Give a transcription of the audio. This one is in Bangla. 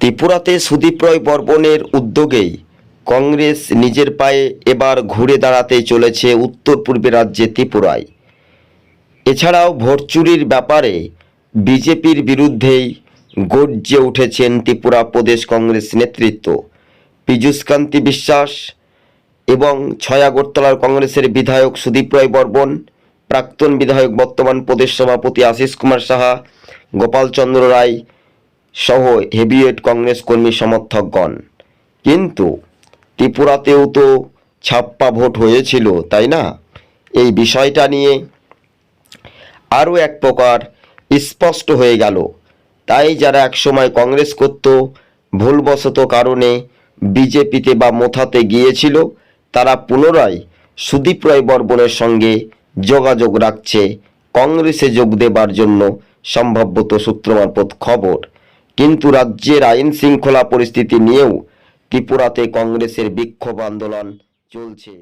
ত্রিপুরাতে সুদীপ রয় উদ্যোগেই কংগ্রেস নিজের পায়ে এবার ঘুরে দাঁড়াতে চলেছে উত্তর পূর্বে রাজ্যে ত্রিপুরায়। এছাড়াও ভোট চুরির ব্যাপারে বিজেপির বিরুদ্ধেই গর্জে উঠেছেন ত্রিপুরা প্রদেশ কংগ্রেস নেতৃত্ব। পীযূষকান্তি বিশ্বাস এবং ছয় আগরতলার কংগ্রেসের বিধায়ক সুদীপ রায় বর্মন প্রাক্তন বিধায়ক বর্তমান প্রদেশ সভাপতি আশিস কুমার সাহা, গোপালচন্দ্র রায় সহ হেভিওয়েট কংগ্রেস কর্মী সমর্থকগণ। কিন্তু ত্রিপুরাতেও তো ছাপ্পা ভোট হয়েছিল, তাই না? এই বিষয়টা নিয়ে আরও এক প্রকার স্পষ্ট হয়ে গেল। তাই যারা একসময় কংগ্রেস করত, ভুলবশত কারণে বিজেপিতে বা মোথাতে গিয়েছিল, তারা পুনরায় সুদীপ রায় বর্মনের সঙ্গে যোগাযোগ রাখছে, কংগ্রেসে যোগ দেবার জন্য সম্ভাব্যত সূত্র মারফত খবর। কিন্তু রাজ্যের আইন শৃঙ্খলা পরিস্থিতি নিয়েও ত্রিপুরাতে কংগ্রেসের বিক্ষোভ আন্দোলন চলছে।